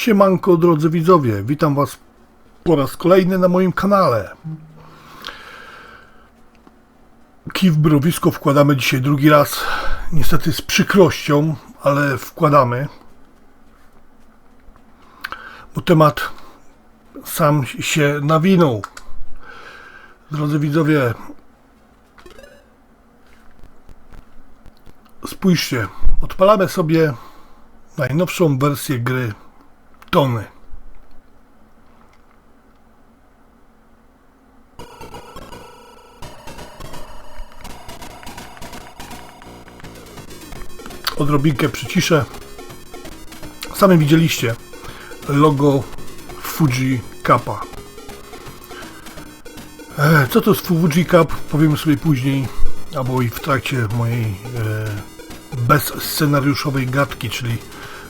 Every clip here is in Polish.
Siemanko drodzy widzowie, witam was po raz kolejny na moim kanale. Kij w mrowisko wkładamy dzisiaj drugi raz, niestety z przykrością, ale wkładamy. Bo temat sam się nawinął. Drodzy widzowie, spójrzcie, odpalamy sobie najnowszą wersję gry Tony. Odrobinkę przyciszę. Sami widzieliście logo Fuji Kappa. E, Co to jest Fuji Cup? Powiemy sobie później, albo i w trakcie mojej e, bezscenariuszowej gadki, czyli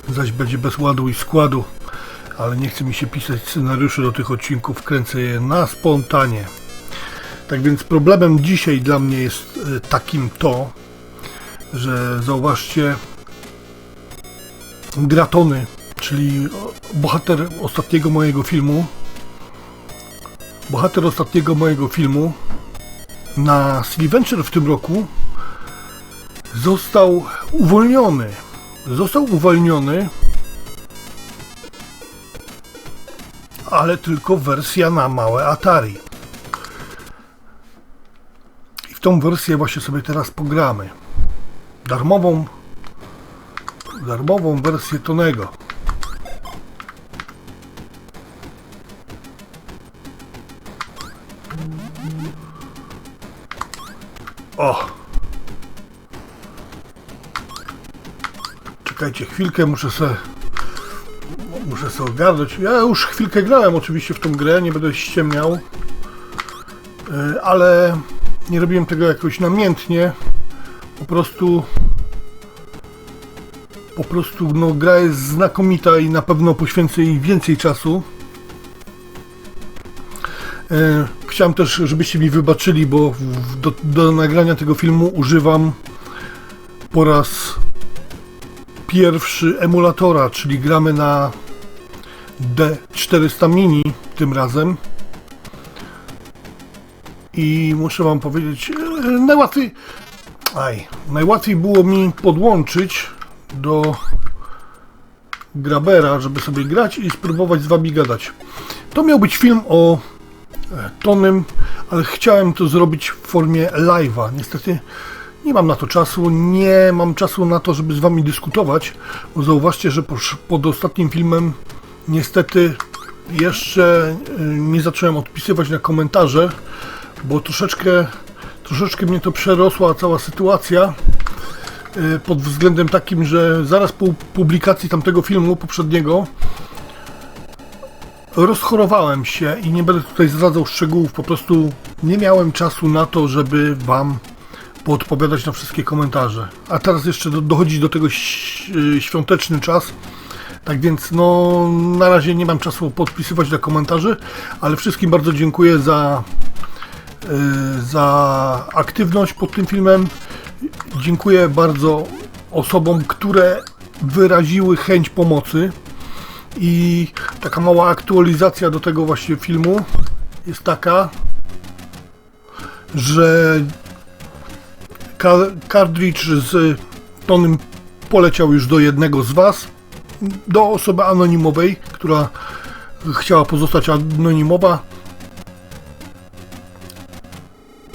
zaś będzie bez ładu i składu, ale nie chce mi się pisać scenariuszy do tych odcinków, kręcę je na spontanie. Tak więc problemem dzisiaj dla mnie jest e, takim to, że zauważcie Gratony, czyli bohater ostatniego mojego filmu, bohater ostatniego mojego filmu na Sliventure w tym roku został uwolniony. Został uwolniony, ale tylko wersja na małe Atari. I w tą wersję właśnie sobie teraz pogramy. Darmową, darmową wersję Tonego. O! Czekajcie chwilkę, muszę sobie muszę sobie ogarnąć. Ja już chwilkę grałem oczywiście w tą grę, nie będę ściemniał. Yy, ale nie robiłem tego jakoś namiętnie. Po prostu po prostu no gra jest znakomita i na pewno poświęcę jej więcej czasu. E, Chciałem też, żebyście mi wybaczyli, bo do, do nagrania tego filmu używam po raz pierwszy emulatora, czyli gramy na D400 Mini tym razem. I muszę wam powiedzieć, e, najłatwiej, aj, najłatwiej było mi podłączyć do Grabera, żeby sobie grać i spróbować z wami gadać. To miał być film o e, Tonym, ale chciałem to zrobić w formie live'a. Niestety nie mam na to czasu, nie mam czasu na to, żeby z wami dyskutować, zauważcie, że pod ostatnim filmem niestety jeszcze e, nie zacząłem odpisywać na komentarze, bo troszeczkę, troszeczkę mnie to przerosła cała sytuacja e, pod względem takim, że zaraz po publikacji tamtego filmu poprzedniego rozchorowałem się i nie będę tutaj zdradzał szczegółów, po prostu nie miałem czasu na to, żeby Wam poodpowiadać na wszystkie komentarze. A teraz jeszcze do, dochodzi do tego y, świąteczny czas, tak więc no na razie nie mam czasu podpisywać na komentarzy, ale wszystkim bardzo dziękuję za, y, za aktywność pod tym filmem. Dziękuję bardzo osobom, które wyraziły chęć pomocy. I taka mała aktualizacja do tego właśnie filmu jest taka, że ka- kartridż z tonem poleciał już do jednego z Was, do osoby anonimowej, która chciała pozostać anonimowa.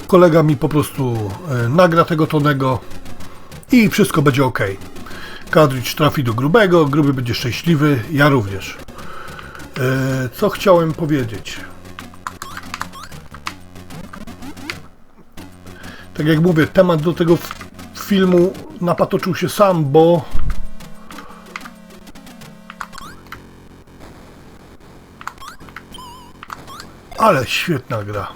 Kolega mi po prostu e, nagra tego tonego i wszystko będzie ok. Kadricz trafi do grubego, gruby będzie szczęśliwy, ja również. E, co chciałem powiedzieć? Tak jak mówię, temat do tego filmu napatoczył się sam, bo ale świetna gra.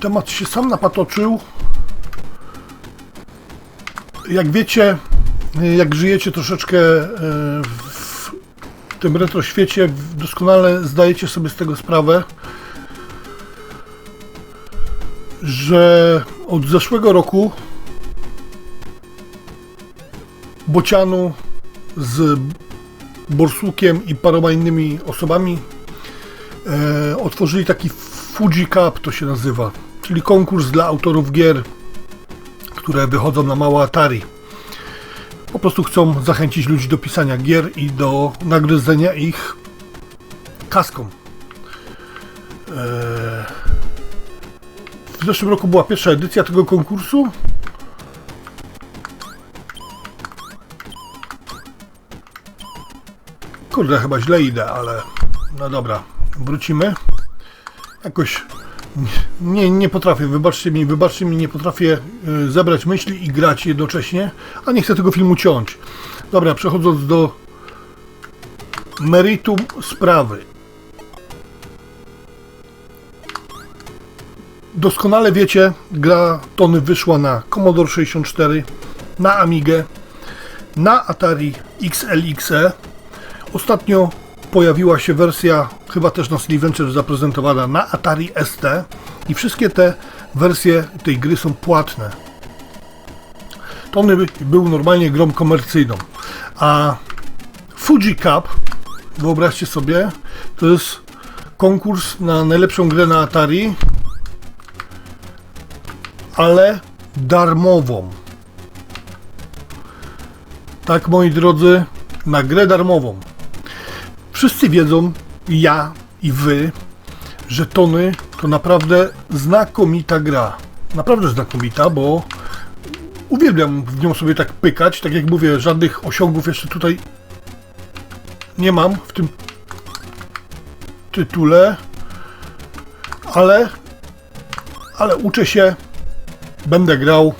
Temat się sam napatoczył, jak wiecie, jak żyjecie troszeczkę e, w tym retro świecie, doskonale zdajecie sobie z tego sprawę, że od zeszłego roku bocianu z Borsukiem i paroma innymi osobami e, otworzyli taki Fuji Cup, to się nazywa, czyli konkurs dla autorów gier, które wychodzą na małe Atari. Po prostu chcą zachęcić ludzi do pisania gier i do nagryzenia ich kaską. Eee, w zeszłym roku była pierwsza edycja tego konkursu. Kurde, chyba źle idę, ale no dobra, wrócimy. Jakoś nie, nie potrafię, wybaczcie mi, wybaczcie mi, nie potrafię y, zebrać myśli i grać jednocześnie, a nie chcę tego filmu ciąć. Dobra, przechodząc do meritum sprawy. Doskonale wiecie, gra Tony wyszła na Commodore 64, na Amigę, na Atari XLXE. Ostatnio pojawiła się wersja, chyba też na Sliventure zaprezentowana na Atari ST i wszystkie te wersje tej gry są płatne. Tony był normalnie grą komercyjną, a Fuji Cup, wyobraźcie sobie, to jest konkurs na najlepszą grę na Atari, ale darmową. Tak, moi drodzy, na grę darmową. Wszyscy wiedzą, ja i wy, że Tony to naprawdę znakomita gra. Naprawdę znakomita, bo uwielbiam w nią sobie tak pykać. Tak jak mówię, żadnych osiągów jeszcze tutaj nie mam w tym tytule, ale, ale uczę się, będę grał.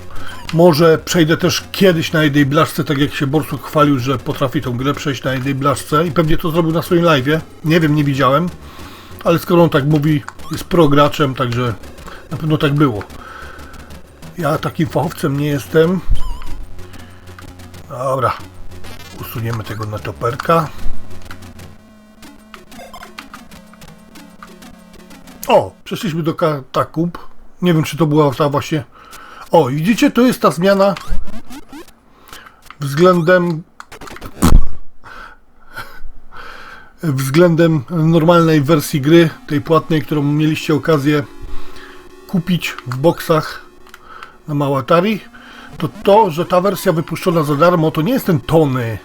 Może przejdę też kiedyś na jednej blaszce, tak jak się Borsuk chwalił, że potrafi tą grę przejść na jednej blaszce i pewnie to zrobił na swoim live'ie. Nie wiem, nie widziałem, ale skoro on tak mówi, jest prograczem, także na pewno tak było. Ja takim fachowcem nie jestem. Dobra, usuniemy tego netoperka. O, przeszliśmy do katakumb. Nie wiem, czy to była ta właśnie o, widzicie, to jest ta zmiana względem względem normalnej wersji gry, tej płatnej, którą mieliście okazję kupić w boksach na Małatari, to to, że ta wersja wypuszczona za darmo, to nie jest ten Tony,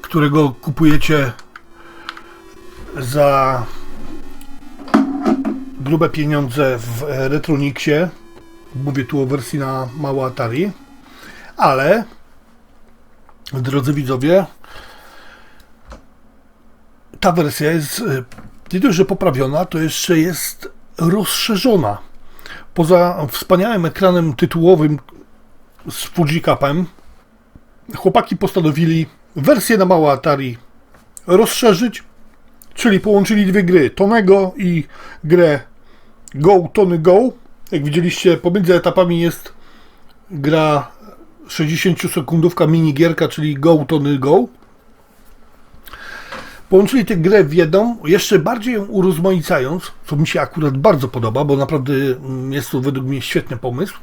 którego kupujecie za grube pieniądze w Retronixie, Mówię tu o wersji na małe Atari, ale drodzy widzowie, ta wersja jest e, nie dość, że poprawiona, to jeszcze jest rozszerzona. Poza wspaniałym ekranem tytułowym z Fujicapem, chłopaki postanowili wersję na małe Atari rozszerzyć, czyli połączyli dwie gry, Tonego i grę Go Tony Go jak widzieliście, pomiędzy etapami jest gra 60-sekundówka minigierka, czyli Go Tony Go. Połączyli tę grę w jedną, jeszcze bardziej ją urozmaicając, co mi się akurat bardzo podoba, bo naprawdę mm, jest to według mnie świetny pomysł.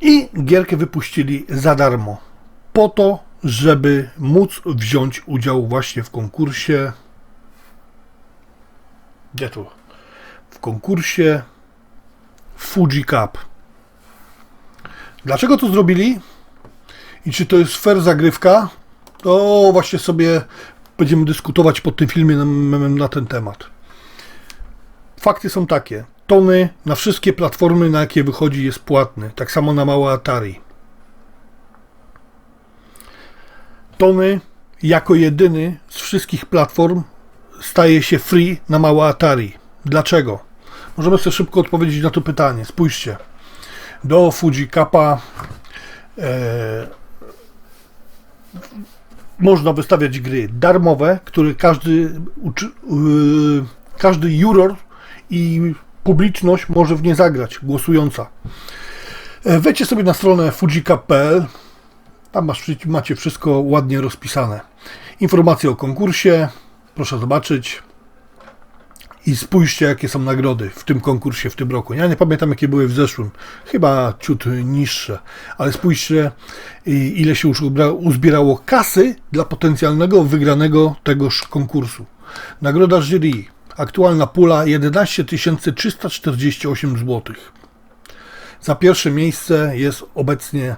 I gierkę wypuścili za darmo. Po to, żeby móc wziąć udział właśnie w konkursie. Gdzie tu? W konkursie Fuji Cup. Dlaczego to zrobili? I czy to jest fair zagrywka? To właśnie sobie będziemy dyskutować po tym filmie na ten temat. Fakty są takie. Tony na wszystkie platformy, na jakie wychodzi, jest płatny. Tak samo na małe Atari. Tony jako jedyny z wszystkich platform staje się free na małe Atari. Dlaczego? Możemy sobie szybko odpowiedzieć na to pytanie. Spójrzcie. Do Fuji Kappa e, można wystawiać gry darmowe, które każdy, uczy, e, każdy juror i publiczność może w nie zagrać, głosująca. E, wejdźcie sobie na stronę fujikap.pl. Tam masz, macie wszystko ładnie rozpisane. Informacje o konkursie, proszę zobaczyć. I spójrzcie, jakie są nagrody w tym konkursie w tym roku. Ja nie pamiętam, jakie były w zeszłym. Chyba ciut niższe. Ale spójrzcie, ile się już uzbierało kasy dla potencjalnego wygranego tegoż konkursu. Nagroda jury. Aktualna pula 11 348 zł. Za pierwsze miejsce jest obecnie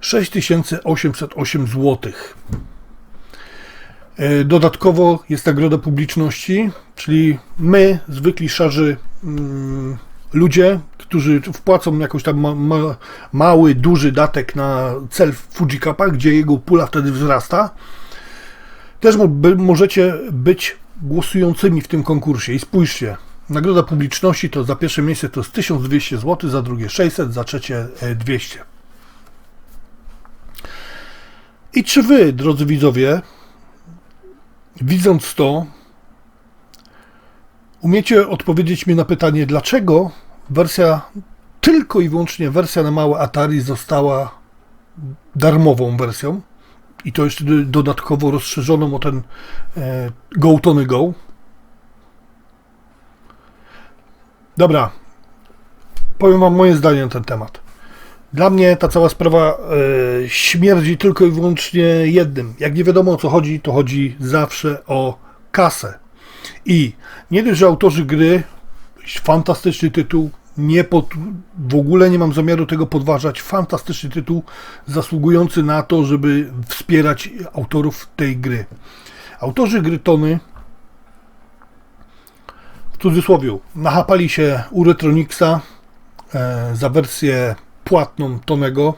6808 zł. E, Dodatkowo jest nagroda publiczności, czyli my, zwykli szarzy mm, ludzie, którzy wpłacą jakąś tam ma, ma, mały, duży datek na cel Fujikapa, gdzie jego pula wtedy wzrasta, też możecie być głosującymi w tym konkursie. I spójrzcie, nagroda publiczności to za pierwsze miejsce to jest 1200 zł, za drugie 600, za trzecie e, 200. I czy wy, drodzy widzowie, widząc to, umiecie odpowiedzieć mi na pytanie, dlaczego wersja, tylko i wyłącznie wersja na małe Atari została darmową wersją i to jeszcze do- dodatkowo rozszerzoną o ten e, Go Tony Go. Dobra, powiem wam moje zdanie na ten temat. Dla mnie ta cała sprawa e, śmierdzi tylko i wyłącznie jednym. Jak nie wiadomo o co chodzi, to chodzi zawsze o kasę. I nie dość, że autorzy gry, fantastyczny tytuł, nie pod, w ogóle nie mam zamiaru tego podważać. Fantastyczny tytuł, zasługujący na to, żeby wspierać autorów tej gry. Autorzy gry Tony, w cudzysłowie, nachapali się u Retronixa e, za wersję płatną Tonego.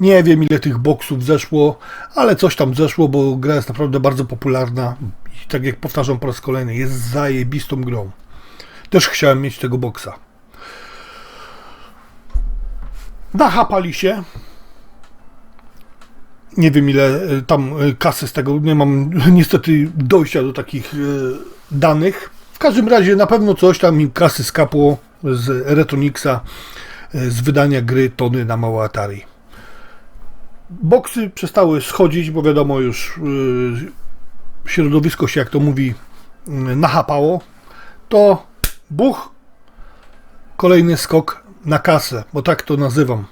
Nie wiem ile tych boksów zeszło, ale coś tam zeszło, bo gra jest naprawdę bardzo popularna i tak jak powtarzam po raz kolejny, jest zajebistą grą. Też chciałem mieć tego boksa. Nachapali się. Nie wiem ile e, tam e, kasy z tego, nie mam niestety dojścia do takich e, danych. W każdym razie na pewno coś tam im kasy skapło z Retronixa e, z wydania gry Tony na małe Atari. Boksy przestały schodzić, bo wiadomo już e, środowisko się, jak to mówi, mm, nachapało. To buch, kolejny skok na kasę, bo tak to nazywam.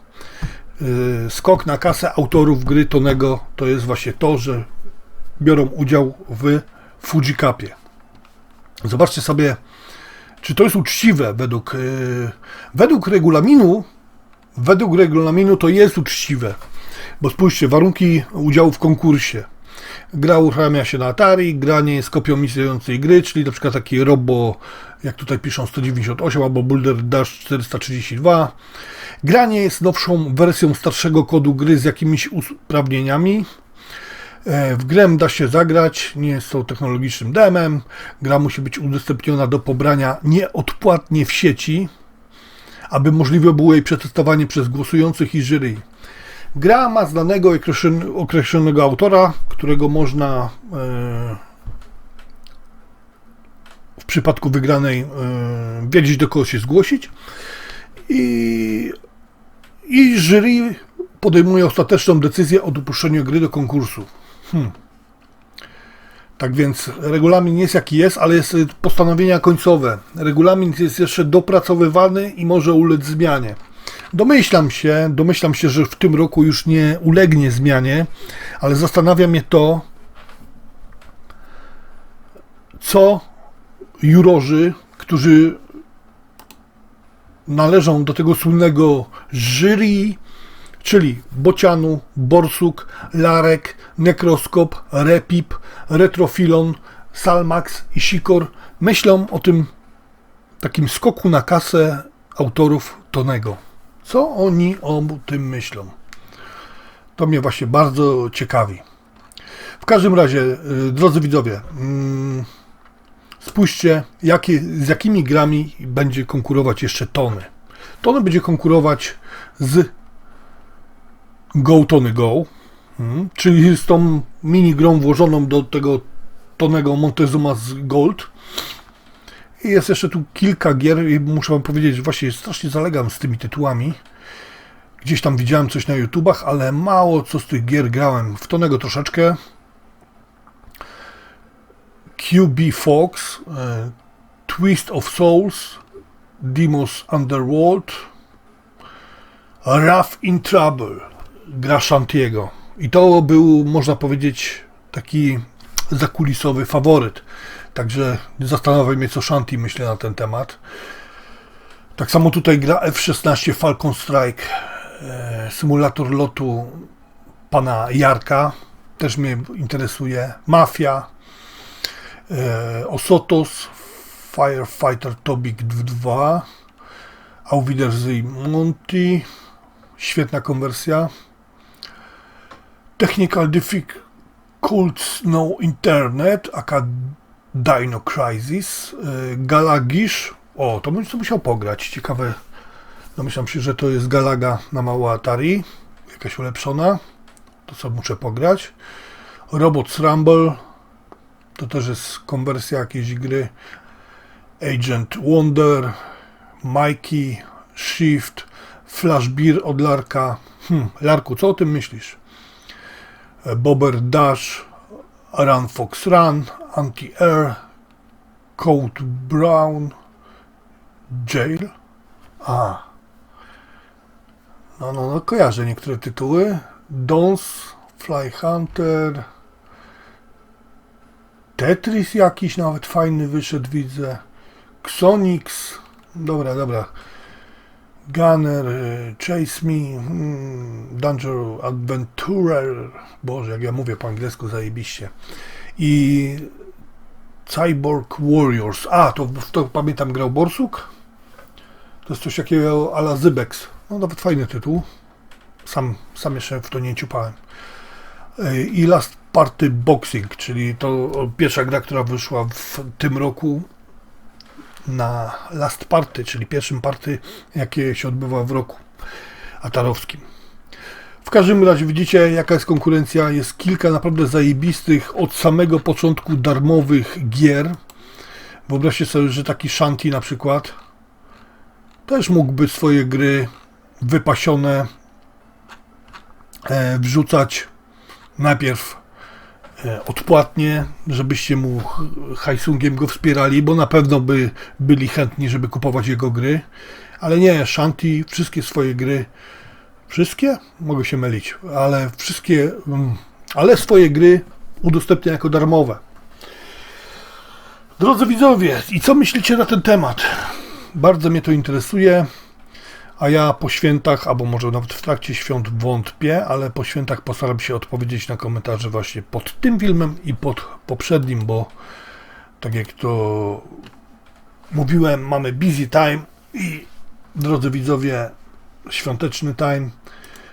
Yy, Skok na kasę autorów gry Tonego to jest właśnie to, że biorą udział w Fujikapie. Zobaczcie sobie, czy to jest uczciwe według, yy, według regulaminu. Według regulaminu to jest uczciwe, bo spójrzcie, warunki udziału w konkursie. Gra uruchamia się na Atari, gra nie jest kopią istniejącej gry, czyli na przykład taki Robo, jak tutaj piszą 198 albo Boulder Dash 432. Gra nie jest nowszą wersją starszego kodu gry z jakimiś usprawnieniami. E, W grę da się zagrać, nie jest to technologicznym demem. Gra musi być udostępniona do pobrania nieodpłatnie w sieci, aby możliwe było jej przetestowanie przez głosujących i jury. Gra ma znanego określonego autora, którego można e, w przypadku wygranej e, wiedzieć do kogo się zgłosić i, i jury podejmuje ostateczną decyzję o dopuszczeniu gry do konkursu. Hmm. Tak więc regulamin jest jaki jest, ale jest y, postanowienia końcowe. Regulamin jest jeszcze dopracowywany i może ulec zmianie. Domyślam się, domyślam się, że w tym roku już nie ulegnie zmianie, ale zastanawia mnie to, co jurorzy, którzy należą do tego słynnego jury, czyli Bocianu, Borsuk, Larek, Nekroskop, Repip, Retrofilon, Salmax i Sikor, myślą o tym takim skoku na kasę autorów Tonego. Co oni o tym myślą? To mnie właśnie bardzo ciekawi. W każdym razie, y, drodzy widzowie, mm, spójrzcie, jakie, z jakimi grami będzie konkurować jeszcze Tony. Tony będzie konkurować z Go Tony Go, mm, czyli z tą mini grą włożoną do tego Tonego Montezuma z Gold. I jest jeszcze tu kilka gier i muszę wam powiedzieć, że właśnie strasznie zalegam z tymi tytułami. Gdzieś tam widziałem coś na YouTubach, ale mało co z tych gier grałem. W Tonego troszeczkę. QB Fox, e, Twist of Souls, Demos Underworld, Rough in Trouble, gra Shantiego. I to był, można powiedzieć, taki zakulisowy faworyt. Także zastanawiam mnie, co Shanti myśli na ten temat. Tak samo tutaj gra F-16 Falcon Strike, e, symulator lotu pana Jarka, też mnie interesuje. Mafia, e, Osotos, Firefighter Tobik 2, Auf Wiedersehen Monty, świetna konwersja. Technical Difficulties No Internet, aka Dino Crisis, e, Galagish, o, to bym sobie musiał pograć, ciekawe, domyślam się, że to jest Galaga na mało Atari, jakaś ulepszona, to sobie muszę pograć. Robots Rumble, to też jest konwersja jakiejś gry. Agent Wonder, Mikey, Shift, Flash Beer od Larka. Hm, Larku, co o tym myślisz? Bobber Dash, Run Fox Run, Anti-Air, Code Brown, Jail. A. No, no, no, kojarzę niektóre tytuły. Dons, Fly Hunter, Tetris jakiś nawet fajny wyszedł, widzę. Xonix, dobra, dobra. Gunner, y, Chase Me, hmm, Danger Adventurer, Boże, jak ja mówię po angielsku zajebiście. I Cyborg Warriors. A, to, to pamiętam grał Borsuk? To jest coś takiego ala Zybex. No nawet fajny tytuł. Sam, sam jeszcze w to nie ciupałem. Y, I Last Party Boxing, czyli to pierwsza gra, która wyszła w tym roku na Last Party, czyli pierwszym party, jakie się odbywa w roku atarowskim. W każdym razie widzicie, jaka jest konkurencja. Jest kilka naprawdę zajebistych od samego początku darmowych gier. Wyobraźcie sobie, że taki Shanti na przykład też mógłby swoje gry wypasione e, wrzucać najpierw odpłatnie, żebyście mu hajsungiem go wspierali, bo na pewno by byli chętni, żeby kupować jego gry. Ale nie, Shanti wszystkie swoje gry, wszystkie? Mogę się mylić, ale wszystkie, mm, ale swoje gry udostępnia jako darmowe. Drodzy widzowie, i co myślicie na ten temat? Bardzo mnie to interesuje. A ja po świętach, albo może nawet w trakcie świąt wątpię, ale po świętach postaram się odpowiedzieć na komentarze właśnie pod tym filmem i pod poprzednim, bo tak jak to mówiłem, mamy busy time i drodzy widzowie, świąteczny time,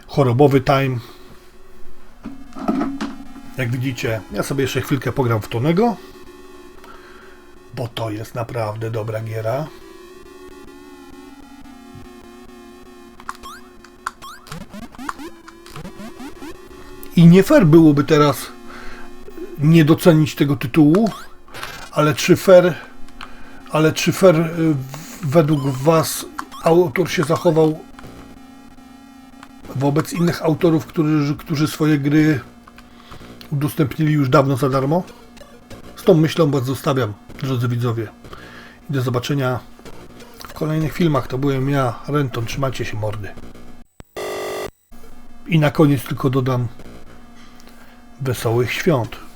chorobowy time. Jak widzicie, ja sobie jeszcze chwilkę pogram w Tonego, bo to jest naprawdę dobra giera. I nie fair byłoby teraz nie docenić tego tytułu, ale czy fair, ale czy fair y, według Was autor się zachował wobec innych autorów, którzy, którzy swoje gry udostępnili już dawno za darmo? Z tą myślą Was zostawiam, drodzy widzowie. I do zobaczenia w kolejnych filmach. To byłem ja, Renton. Trzymajcie się mordy. I na koniec tylko dodam wesołych świąt.